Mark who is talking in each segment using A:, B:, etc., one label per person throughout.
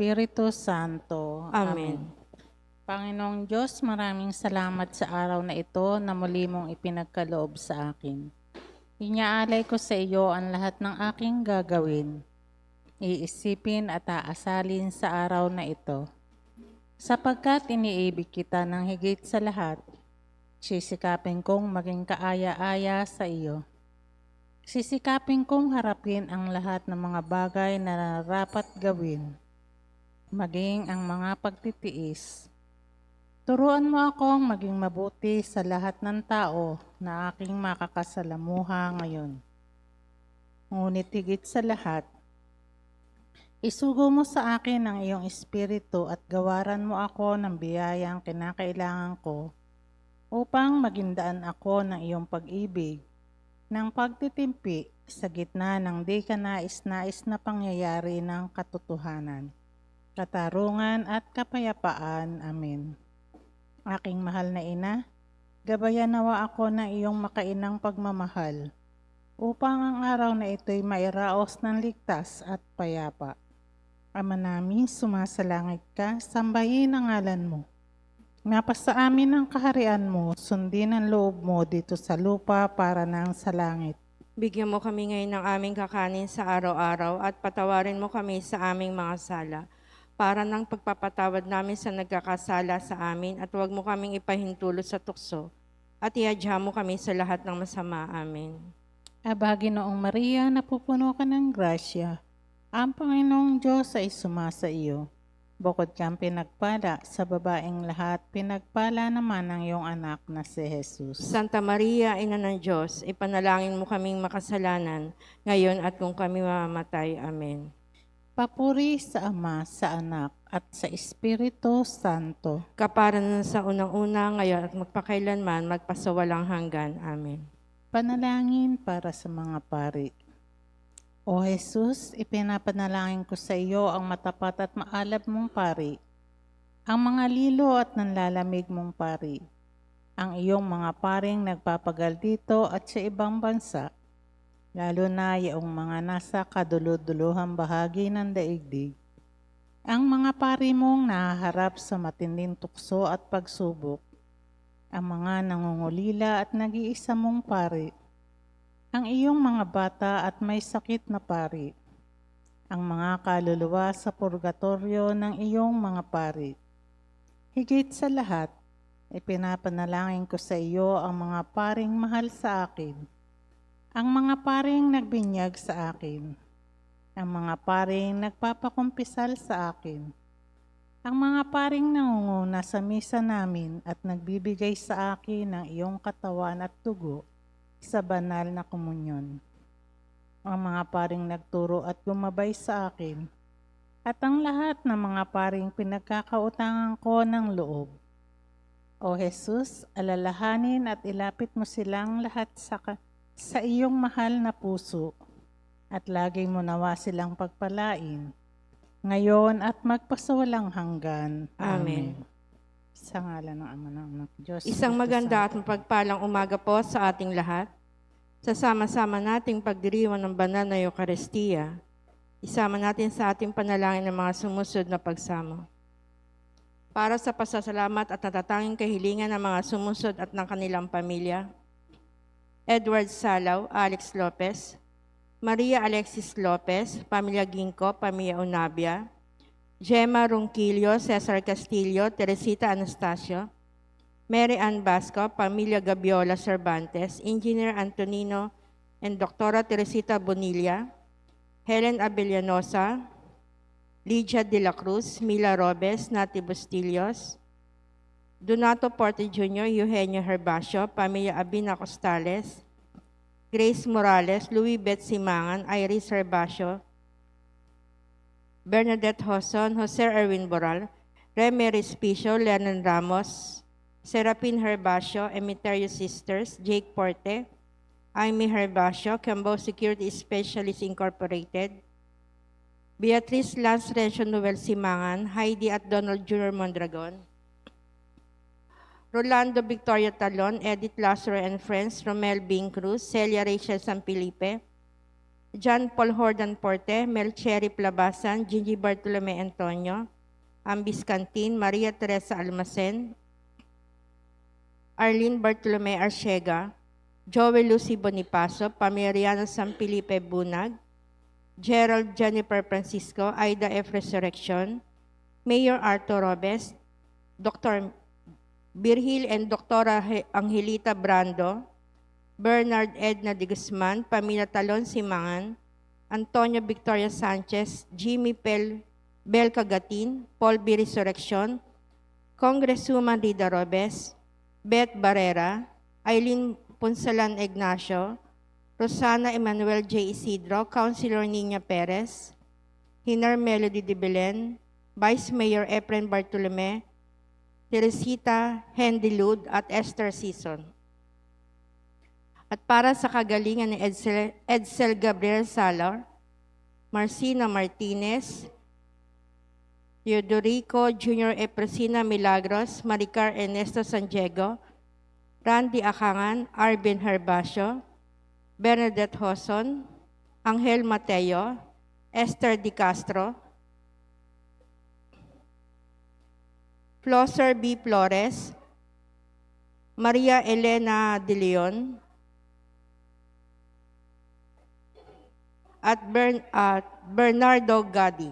A: Espiritu Santo.
B: Amen.
A: Panginoong Diyos, maraming salamat sa araw na ito na muli mong ipinagkaloob sa akin. Inyaalay ko sa iyo ang lahat ng aking gagawin. Iisipin at aasalin sa araw na ito. Sapagkat iniibig kita ng higit sa lahat, sisikapin kong maging kaaya-aya sa iyo. Sisikapin kong harapin ang lahat ng mga bagay na nararapat gawin, maging ang mga pagtitiis. Turuan mo akong maging mabuti sa lahat ng tao na aking makakasalamuha ngayon. Ngunit higit sa lahat, isugo mo sa akin ang iyong espiritu at gawaran mo ako ng biyayang kinakailangan ko upang magindaan ako ng iyong pag-ibig ng pagtitimpi sa gitna ng di ka nais-nais na pangyayari ng katotohanan, katarungan at kapayapaan. Amen. Aking mahal na ina, gabayan nawa ako ng iyong makainang pagmamahal upang ang araw na ito'y mairaos ng ligtas at payapa. Ama namin, sumasalangit ka, sambahin ang ngalan mo. Napasa amin ang kaharian mo, sundin ang loob mo dito sa lupa para nang sa langit.
B: Bigyan mo kami ngayon ng aming kakanin sa araw-araw at patawarin mo kami sa aming mga sala para ng pagpapatawad namin sa nagkakasala sa amin at huwag mo kaming ipahintulot sa tukso at iadya mo kami sa lahat ng masama. Amen.
A: Abagi noong Maria, napupuno ka ng grasya. Ang Panginoong Diyos ay sumasa iyo. Bukod kang pinagpala sa babaeng lahat, pinagpala naman ang iyong anak na si Jesus.
B: Santa Maria, Ina ng Diyos, ipanalangin mo kaming makasalanan ngayon at kung kami mamamatay. Amen.
A: Papuri sa Ama, sa Anak, at sa Espiritu Santo.
B: Kaparan sa unang-una ngayon at magpakailanman, magpasawalang hanggan. Amen.
A: Panalangin para sa mga pari. O Jesus, ipinapanalangin ko sa iyo ang matapat at maalab mong pari, ang mga lilo at nanlalamig mong pari, ang iyong mga paring nagpapagal dito at sa ibang bansa, lalo na yung mga nasa kaduluduluhang bahagi ng daigdig. Ang mga pari mong nahaharap sa matinding tukso at pagsubok, ang mga nangungulila at nag-iisa mong pari, ang iyong mga bata at may sakit na pari, ang mga kaluluwa sa purgatorio ng iyong mga pari. Higit sa lahat, ipinapanalangin ko sa iyo ang mga paring mahal sa akin, ang mga paring nagbinyag sa akin, ang mga paring nagpapakumpisal sa akin, ang mga paring nangunguna sa misa namin at nagbibigay sa akin ng iyong katawan at dugo sa banal na komunyon. Ang mga paring nagturo at gumabay sa akin, at ang lahat ng mga paring pinagkakautangan ko ng loob. O Jesus, alalahanin at ilapit mo silang lahat sa, ka- sa iyong mahal na puso, at lagi mo nawa silang pagpalain, ngayon at magpasawalang hanggan.
B: Amen.
A: Sa ngalan ng Ama ng Anak Diyos.
B: Isang maganda at mapagpalang umaga po sa ating lahat. Sa sama-sama nating pagdiriwang ng banal na Eucharistia, isama natin sa ating panalangin ng mga sumusunod na pagsamo. Para sa pasasalamat at natatanging kahilingan ng mga sumusod at ng kanilang pamilya, Edward Salaw, Alex Lopez, Maria Alexis Lopez, Pamilya Ginko, Pamilya Unabia, Gemma Ronquillo, Cesar Castillo, Teresita Anastasio, Mary Ann Basco, Pamilya Gabiola Cervantes, Engineer Antonino and Doctora Teresita Bonilla, Helen Abellanosa, Lydia De La Cruz, Mila Robes, Nati Bustillos, Donato Porte Jr., Eugenio Herbacio, Pamilya Abina Costales, Grace Morales, Louis Bet Simangan, Iris Herbacio, Bernadette Hoson, Jose Erwin Boral, Remy Respicio, Lennon Ramos, Serapin Herbacio, Emiterio Sisters, Jake Porte, Amy Herbacio, Cambo Security Specialist Incorporated, Beatrice Lance Rencio Noel Simangan, Heidi at Donald Jr. Mondragon, Rolando Victoria Talon, Edith Lazaro and Friends, Romel Bing Cruz, Celia Rachel San Felipe, John Paul Hordan Porte, Melcheri Plabasan, Gigi Bartolome Antonio, Ambis Cantin, Maria Teresa Almacen, Arlene Bartolome Arcega, Joel Lucy Bonifacio, Pamiriano San Felipe Bunag, Gerald Jennifer Francisco, Aida F. Resurrection, Mayor Arthur Robes, Dr. Birhil and Dr. Angelita Brando, Bernard Edna de Guzman, Pamila Talon Simangan, Antonio Victoria Sanchez, Jimmy Pel, Bel Cagatin, Paul B. Resurrection, Congresswoman Rida Robes, Beth Barrera, Eileen Punsalan Ignacio, Rosana Emmanuel J. Isidro, Councilor Nina Perez, Hinar Melody de Belen, Vice Mayor Efren Bartolome, Teresita Hendilud at Esther Season. At para sa kagalingan ni Edsel, Edsel Gabriel Salar, Marcina Martinez, Teodorico Jr. Epresina Milagros, Maricar Ernesto San Diego, Randy Akangan, Arvin Herbacio, Bernadette Hoson, Angel Mateo, Esther Di Castro, Flosser B. Flores, Maria Elena De Leon, at Bern, at Bernardo Gadi.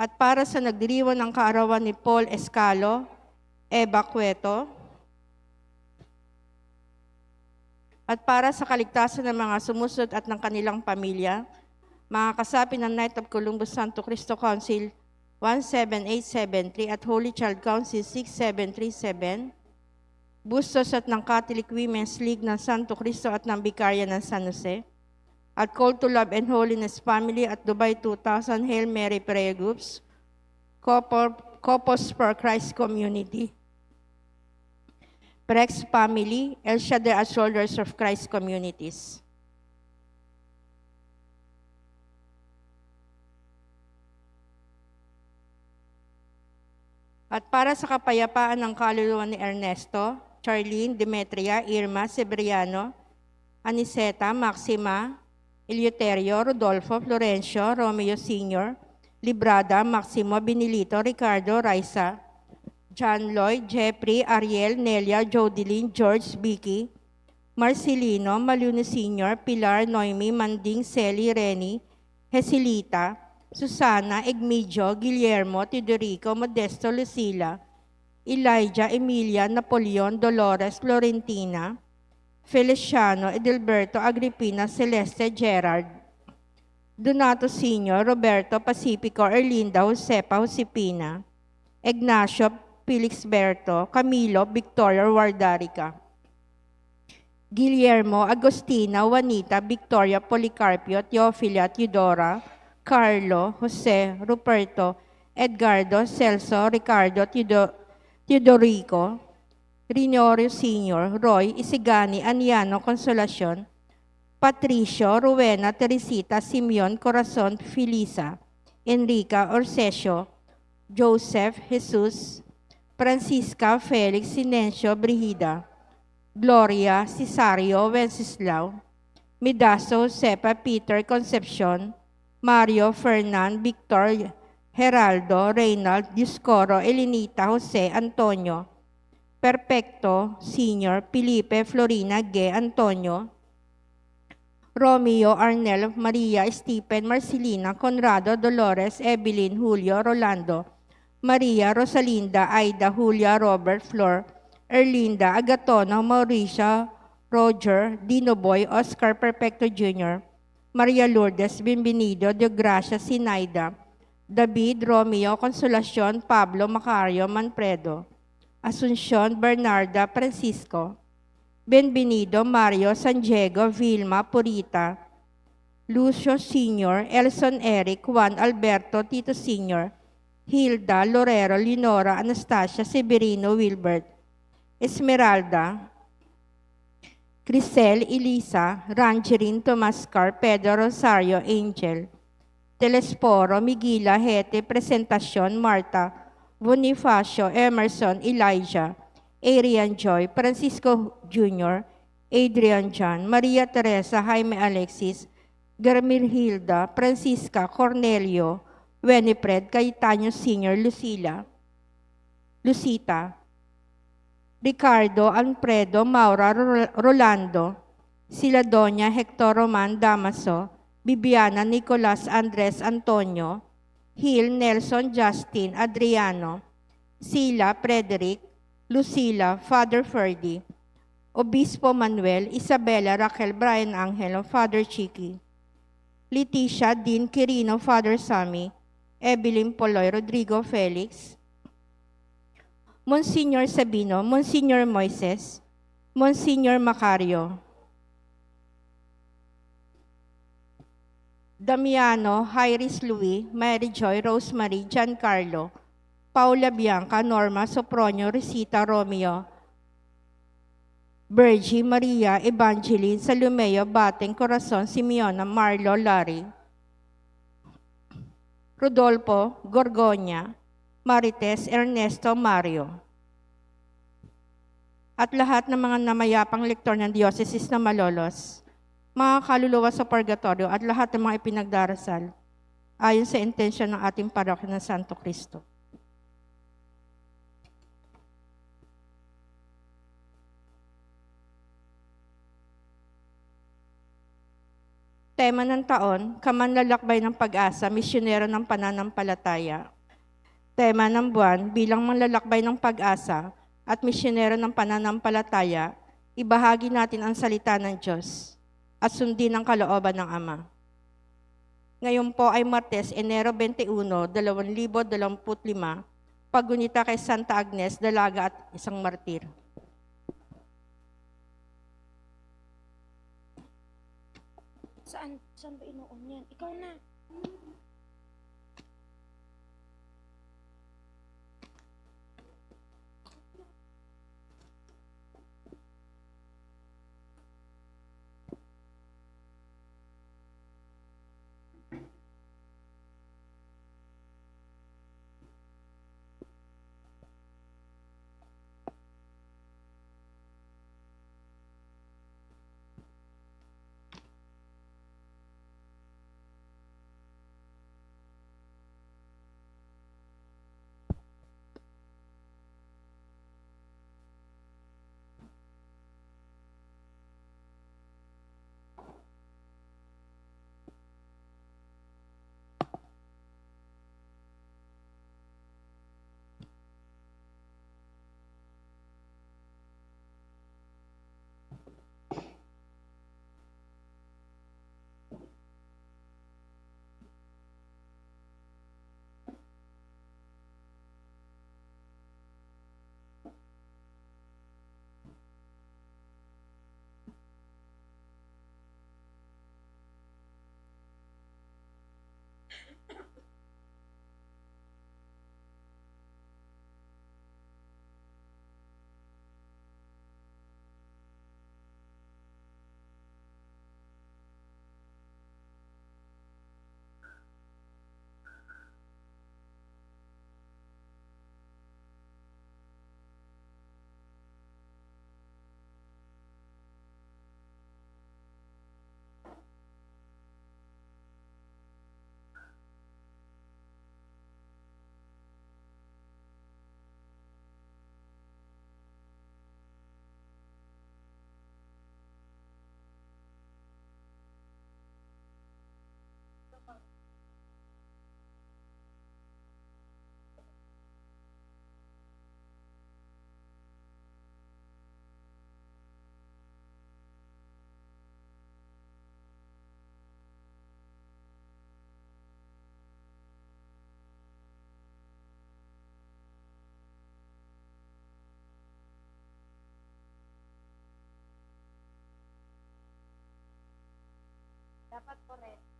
B: At para sa nagdiriwan ng kaarawan ni Paul Escalo, Eva Cueto, at para sa kaligtasan ng mga sumusod at ng kanilang pamilya, mga kasapi ng Knight of Columbus Santo Cristo Council 17873 at Holy Child Council 6737, Bustos at ng Catholic Women's League ng Santo Cristo at ng Bikarya ng San Jose, at Call to Love and Holiness Family at Dubai 2000 Hail Mary Prayer Groups, Couples for Christ Community, Prex Family, El Shaddai at Shoulders of Christ Communities. At para sa kapayapaan ng kaluluwa ni Ernesto, Charlene, Demetria, Irma, Sebriano, Aniseta, Maxima, Eleuterio, Rodolfo, Florencio, Romeo Sr., Librada, Maximo, Benilito, Ricardo, Raisa, John Lloyd, Jeffrey, Ariel, Nelia, Jodeline, George, Vicky, Marcelino, Malune Sr., Pilar, Noemi, Manding, Celi, Reni, Jesilita, Susana, Egmedio, Guillermo, Tidorico, Modesto, Lucila, Elijah, Emilia, Napoleon, Dolores, Florentina, Feliciano, Edilberto, Agripina, Celeste, Gerard, Donato Sr., Roberto, Pacifico, Erlinda, Josepa, Josepina, Ignacio, Felixberto, Camilo, Victoria, Wardarica, Guillermo, Agostina, Juanita, Victoria, Policarpio, Teofilia, Teodora, Carlo, Jose, Ruperto, Edgardo, Celso, Ricardo, Teodo- Teodorico, Rinorio Sr., Roy, Isigani, Aniano, Consolacion, Patricio, Rowena, Teresita, Simeon, Corazon, Felisa, Enrica, Orsesio, Joseph, Jesus, Francisca, Felix, Sinencio, Brigida, Gloria, Cesario, Wenceslao, Midaso, Josepa, Peter, Concepcion, Mario, Fernan, Victor, Geraldo, Reynald, Discoro, Elinita, Jose, Antonio, Perfecto, Senior, Felipe, Florina, Ge, Antonio, Romeo, Arnel, Maria, Stephen, Marcelina, Conrado, Dolores, Evelyn, Julio, Rolando, Maria, Rosalinda, Aida, Julia, Robert, Flor, Erlinda, Agatono, Mauricia, Roger, Dino Boy, Oscar Perfecto Jr., Maria Lourdes, Bienvenido, De Gracia, Sinaida, David, Romeo, Consolacion, Pablo, Macario, Manfredo, Asuncion, Bernarda, Francisco, Benvenido, Mario, San Diego, Vilma, Purita, Lucio Sr., Elson Eric, Juan Alberto, Tito Sr., Hilda, Lorero, Linora, Anastasia, Severino, Wilbert, Esmeralda, Crisel, Elisa, Rangerin, Tomascar, Pedro Rosario, Angel, Telesporo, Miguila, Hete, Presentacion, Marta, Bonifacio, Emerson, Elijah, Arian Joy, Francisco Jr., Adrian John, Maria Teresa, Jaime Alexis, Germilhilda, Francisca, Cornelio, Winifred, Cayetano Sr., Lucila, Lucita, Ricardo, Alfredo, Maura, Ro- Rolando, sila Doña, Hector Roman, Damaso, Bibiana, Nicolas, Andres, Antonio, Hill, Nelson, Justin, Adriano, Sila, Frederick, Lucila, Father Ferdy, Obispo Manuel, Isabella, Raquel, Brian Angelo, Father Chiki, Leticia, Dean Quirino, Father Sammy, Evelyn Poloy, Rodrigo Felix, Monsignor Sabino, Monsignor Moises, Monsignor Macario, Damiano, Iris Louis, Mary Joy, Rosemary, Giancarlo, Paula Bianca, Norma, Sopronio, Rosita, Romeo, Bergie, Maria, Evangeline, Salumeo, Bateng, Corazon, Simeona, Marlo, Larry, Rodolfo, Gorgonya, Marites, Ernesto, Mario. At lahat ng mga namayapang lektor ng diocese na malolos, mga kaluluwa sa purgatorio at lahat ng mga ipinagdarasal ayon sa intensyon ng ating parokya ng Santo Cristo. Tema ng taon, Kamanlalakbay ng Pag-asa, Misyonero ng Pananampalataya. Tema ng buwan, bilang manlalakbay ng pag-asa at misyonero ng pananampalataya, ibahagi natin ang salita ng Diyos at sundin ang kalooban ng Ama. Ngayon po ay Martes, Enero 21, 2025, paggunita kay Santa Agnes, dalaga at isang martir.
C: Saan? Saan ba inuon yan? Ikaw na. Dapat correct.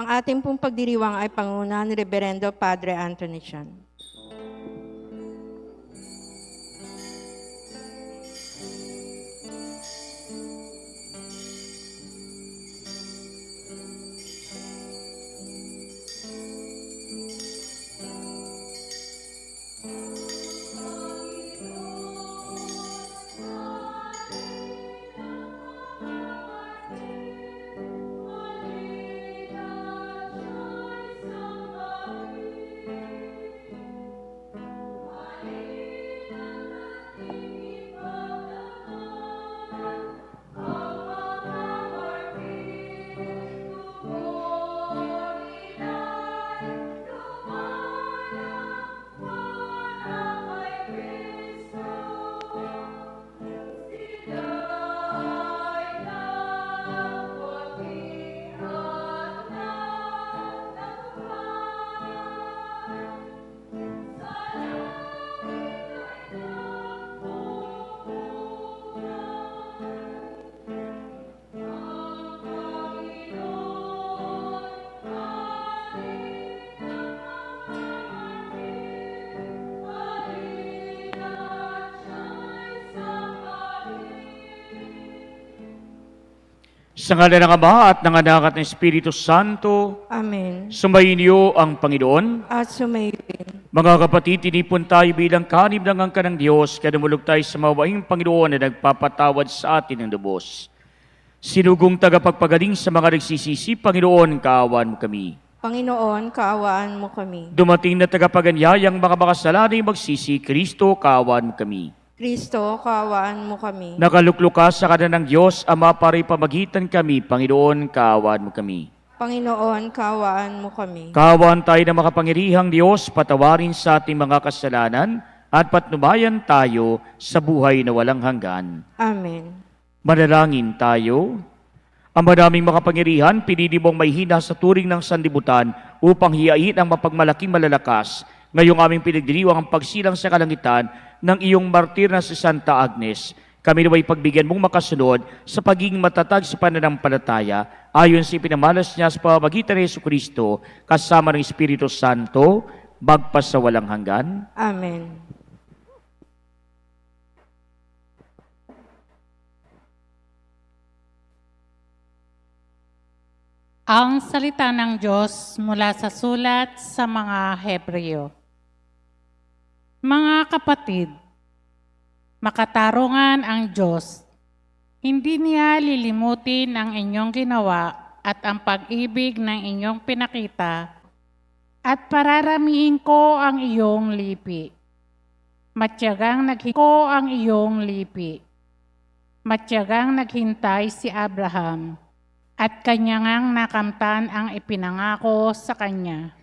B: Ang ating pong pagdiriwang ay pangunahan ni Reverendo Padre Anthony Chan.
D: Sa ngala ng Ama at ng Anak at ng Espiritu Santo,
B: Amen.
D: sumayin niyo ang Panginoon.
B: At sumayin.
D: Mga kapatid, tinipon tayo bilang kanib ng angka ng Diyos, kaya dumulog tayo sa mawaing Panginoon na nagpapatawad sa atin ng lubos. Sinugong tagapagpagaling sa mga nagsisisi, Panginoon, kaawan mo kami.
B: Panginoon, kaawaan mo kami.
D: Dumating na tagapaganyayang mga makasalanay magsisi, Kristo, kaawan mo kami.
B: Kristo, kaawaan mo kami.
D: Nakalukluka sa kanan ng Diyos, Ama, para pamagitan kami, Panginoon, kaawan mo kami.
B: Panginoon, kaawaan mo kami.
D: Kawan tayo ng makapangyarihang Diyos, patawarin sa ating mga kasalanan at patnubayan tayo sa buhay na walang hanggan.
B: Amen.
D: Manalangin tayo. Ang maraming makapangyarihan, pinili mong may hina sa turing ng sanlibutan upang hiyain ang mapagmalaking malalakas. Ngayong aming pinagdiriwang ang pagsilang sa kalangitan ng iyong martir na si Santa Agnes. Kami naway pagbigyan mong makasunod sa pagiging matatag sa pananampalataya ayon sa ipinamalas niya sa pamamagitan ni Yesu Kristo kasama ng Espiritu Santo, magpas sa walang hanggan.
B: Amen.
A: Ang salita ng Diyos mula sa sulat sa mga Hebreo. Mga kapatid, makatarungan ang Diyos. Hindi niya lilimutin ang inyong ginawa at ang pag-ibig ng inyong pinakita at pararamihin ko ang iyong lipi. Matyagang naghintay ko ang iyong lipi. Matyagang naghintay si Abraham at kanya ngang nakamtan ang ipinangako sa kanya.